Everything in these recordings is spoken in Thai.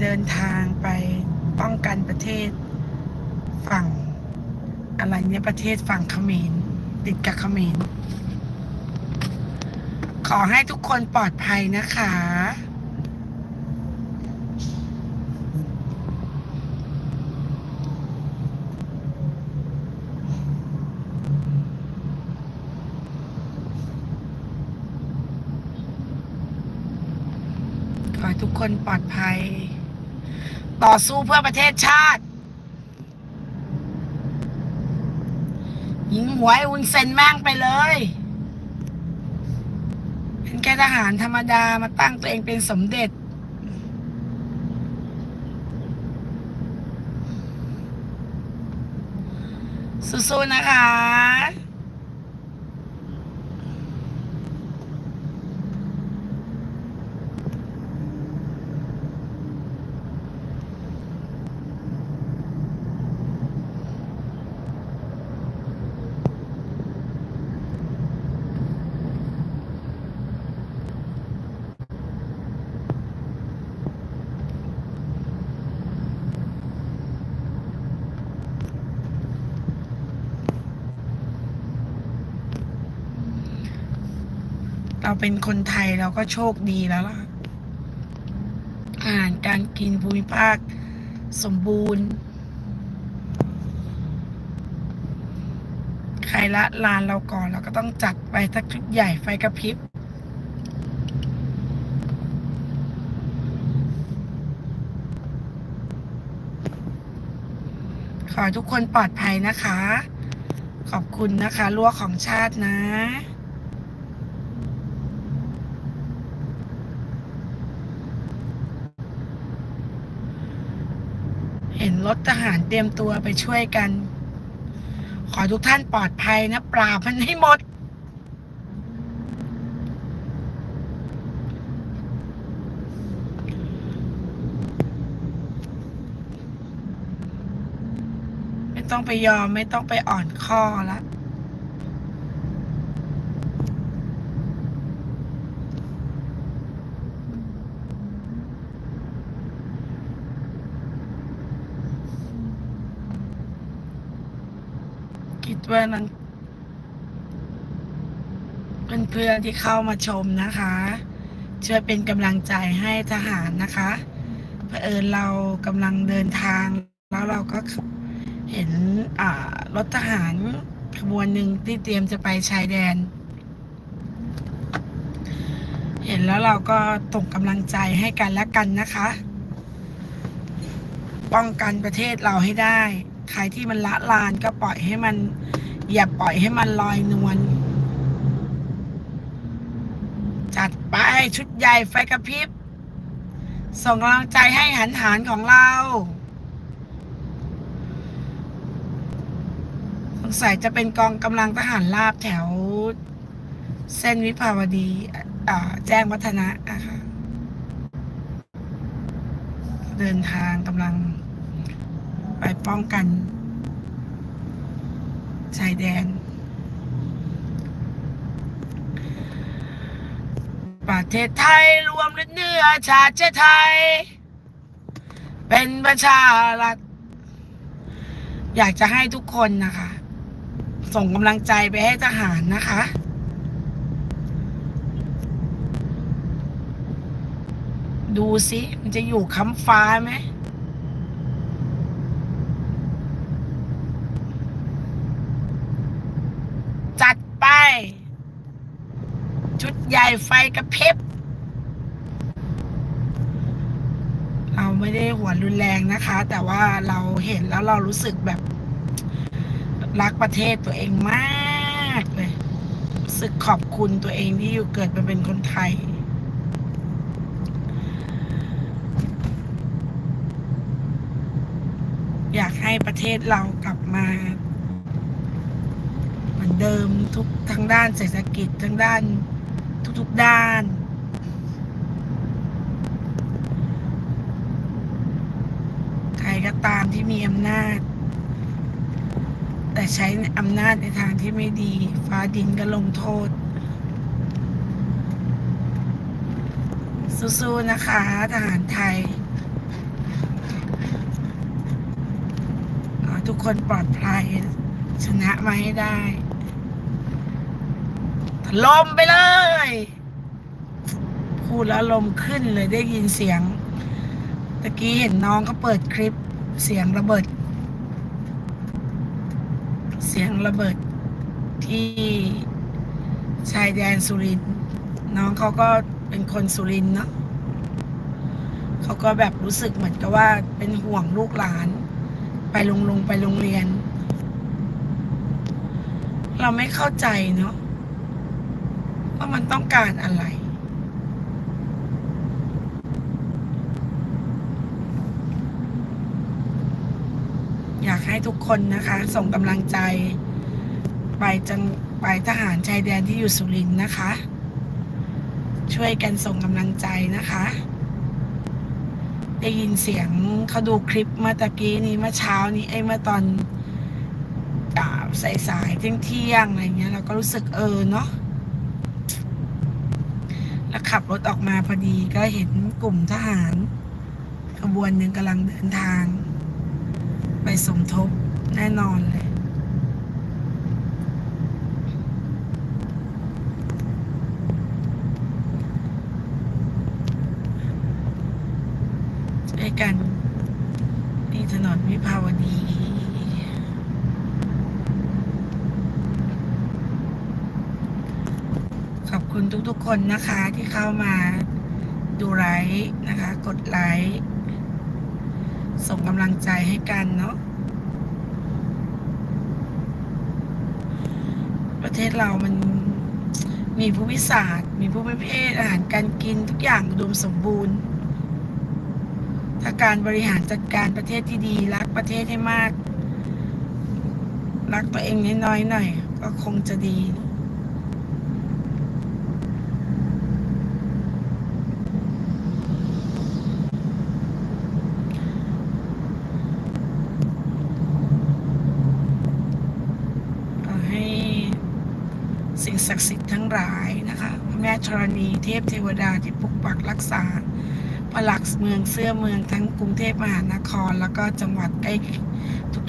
เดินทางไปป้องกันประเทศฝั่ง อะไรเนี่ยประเทศฝั่งเขมรติดกับเขมรขอให้ทุกคนปลอดภัยนะคะ ขอให้ทุกคนปลอดภัย ต่อสู้เพื่อประเทศชาติ ยิงหวไอ้อุนเซนแม่งไปเลยเป็นแค่ทหารธรรมดามาตั้งตัวเองเป็นสมเด็จสู้ๆนะคะ เราเป็นคนไทยเราก็โชคดีแล้วล่ะ อาหารการกินภูมิภาค สมบูรณ์ ใครละลานเราก่อนเราก็ต้องจัดไปสักชุดใหญ่ไฟกระพริบขอทุกคนปลอดภัยนะคะ ขอบคุณนะคะรั้วของชาตินะ เห็น รถทหารเตรียมตัวไปช่วยกัน ขอทุกท่านปลอดภัยนะปราบมันให้หมด ไม่ต้องไปยอมไม่ต้องไปอ่อนข้อละ คิดว่านั้นเพื่อนๆที่เข้ามาชมนะคะ ช่วยเป็นกำลังใจให้ทหารนะคะเผอิญเรากำลังเดินทาง แล้วเราก็เห็นรถทหารขบวนหนึ่งที่เตรียมจะไปชายแดน เห็นแล้วเราก็ส่งกำลังใจให้กันและกันนะคะ ป้องกันประเทศเราให้ได้ ใครที่มันละลานก็ปล่อยให้มัน อย่าปล่อยให้มันลอยนวลจัดไปชุดใหญ่ไฟกระพริบ ส่งกำลังใจให้หันหารของเราสงสัยจะเป็นกองกำลังทหารราบแถว เส้นวิภาวดีแจ้งวัฒนะอะค่ะเดินทางกำลัง ไปป้องกัน ชายแดน ประเทศไทยรวมเนื้อชาติเชื้อไทย เป็นประชารัฐอยากจะให้ทุกคนนะคะ ส่งกำลังใจไปให้ทหารนะคะดูสิ มันจะอยู่ค้ำฟ้าไหม จัดไป ชุด ใหญ่ไฟกระพริบเราไม่ได้หัวรุนแรงนะคะ แต่ว่าเราเห็นแล้วเรารู้สึกแบบ รักประเทศตัวเองมากเลยรู้สึกขอบคุณตัวเองที่อยู่เกิดมาเป็นคนไทยอยากให้ประเทศเรากลับมา เหมือนเดิมทุกทั้งด้านเศรษฐกิจทั้งด้าน ทุกๆด้านใครก็ตามที่มีอำนาจ แต่ใช้อำนาจในทางที่ไม่ดี ฟ้าดินก็ลงโทษ สู้ๆนะคะทหารไทยทุกคนปลอดภัยชนะมาให้ได้ ล่มไปเลย พูดแล้วลมขึ้นเลยได้ยินเสียงตะกี้เห็นน้องเขาเปิดคลิปเสียงระเบิด เสียงระเบิดที่ชายแดนสุรินน้องเขาก็เป็นคนสุรินเนาะเขาก็แบบรู้สึกเหมือนกับว่าเป็นห่วงลูกหลาน ไปโรงลงไปโรงเรียน เราไม่เข้าใจเนาะ ว่ามันต้องการอะไร อยากให้ทุกคนนะคะ ส่งกำลังใจ ไปจังไปทหารชายแดนที่อยู่สุรินทร์นะคะ ช่วยกันส่งกำลังใจนะคะ ได้ยินเสียงเขาดูคลิปเมื่อตะกี้นี้เมื่อเช้านี้ไอ้เมื่อตอนอสายๆเที่ยงๆอะไรเงี้ยเราก็รู้สึกเออเนาะ ขับรถออกมาพอดีก็เห็นกลุ่มทหารขบวนหนึ่งกำลังเดินทาง ไปสมทบแน่นอนเลยช่วยกันถนนวิภาวดี ขอบคุณทุกๆคนนะคะที่เข้ามาดูไลฟ์นะคะ กดไลค์ส่งกำลังใจให้กันเนาะประเทศเรามันมีภูมิศาห์มีภูมิเพศอาหารการกินทุกอย่างอุดมสมบูรณ์ ถ้าการบริหารจัดการประเทศที่ดี รักประเทศให้มาก รักตัวเองน้อยๆหน่อย ก็คงจะดี ขอให้ สิ่งศักดิ์สิทธิ์ทั้งหลายนะคะพระแม่ธรณีเทพเทวดาที่ปกปักรักษาพระหลักเมืองเสื้อเมืองทั้งกรุงเทพมหานคร แล้วก็จังหวัดใกล้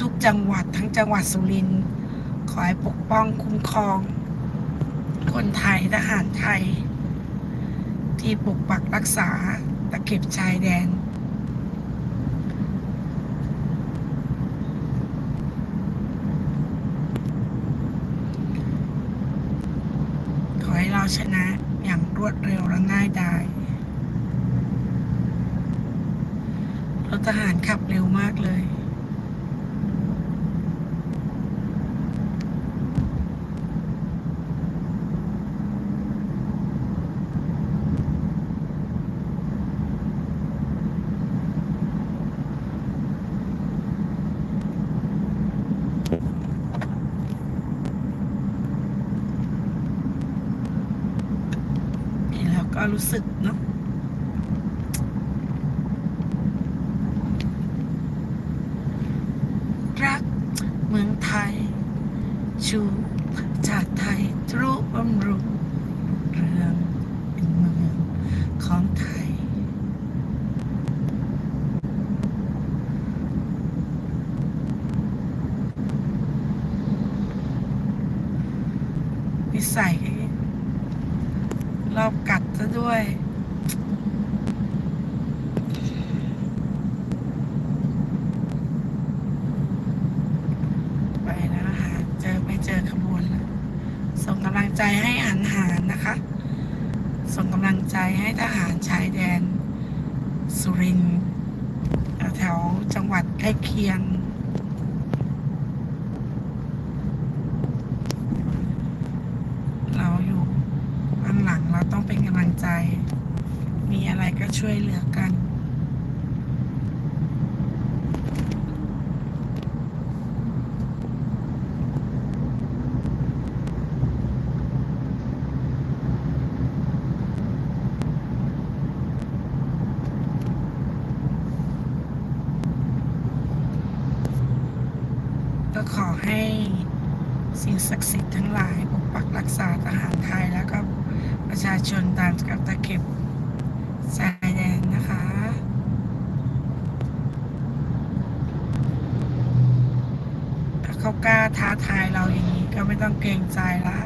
ทุกๆ จังหวัดทั้งจังหวัดสุรินทร์ขอให้ปกป้องคุ้มครอง คนไทยทหารไทย ที่ปกปักรักษาตะเข็บชายแดน ขอให้เรา ชนะอย่างรวดเร็วและง่ายดายรถทหารขับเร็วมากเลย ก็รู้สึกเนาะรักเมืองไทย ชูชาติไทยทรุบำรุงเรื่องเป็นเมืองของไทยนิสัยรอบกัดซะด้วย ไปแล้วนะคะ เจอขบวนแล้วส่งกำลังใจให้หันหารนะคะ ส่งกำลังใจให้ทหารชายแดน สุรินทร์แถวจังหวัดใกล้เคียง เราอยู่ข้างหลังเราต้องเป็นกำลังใจ มีอะไรก็ช่วยเหลือกัน ก็ขอให้สิ่งศักดิ์สิทธิ์ทั้งหลายปกปักรักษาทหารไทยแล้วก็ประชาชนตามกับตะเข็บชายแดนนะคะขเขากล้าท้าทายเราอย่างนี้ก็ไม่ต้องเกรงใจละ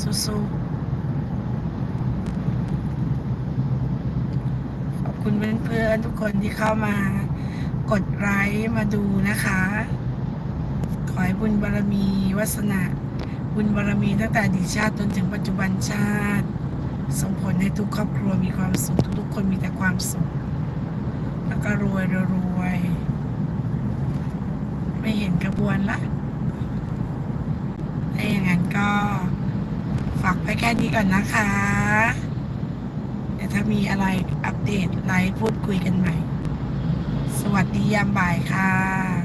สู้ๆขอบคุณเพื่อนๆ ที่เข้ามากดไลค์มาดูนะคะ ขอให้บุญบารมีวาสนาบุญบารมีตั้งแต่ดีชาติจนถึงปัจจุบันชาติ ส่งผลให้ทุกครอบครัวมีความสุขทุกๆคนมีแต่ความสุข แล้วก็รวยรวยไม่เห็นกระบวนละถ้าอย่างนั้นก็ฝากไปแค่นี้ก่อนนะคะเดี๋ยวถ้ามีอะไรอัปเดตไลฟ์พูดคุยกันใหม่ สวัสดียามบ่ายค่ะ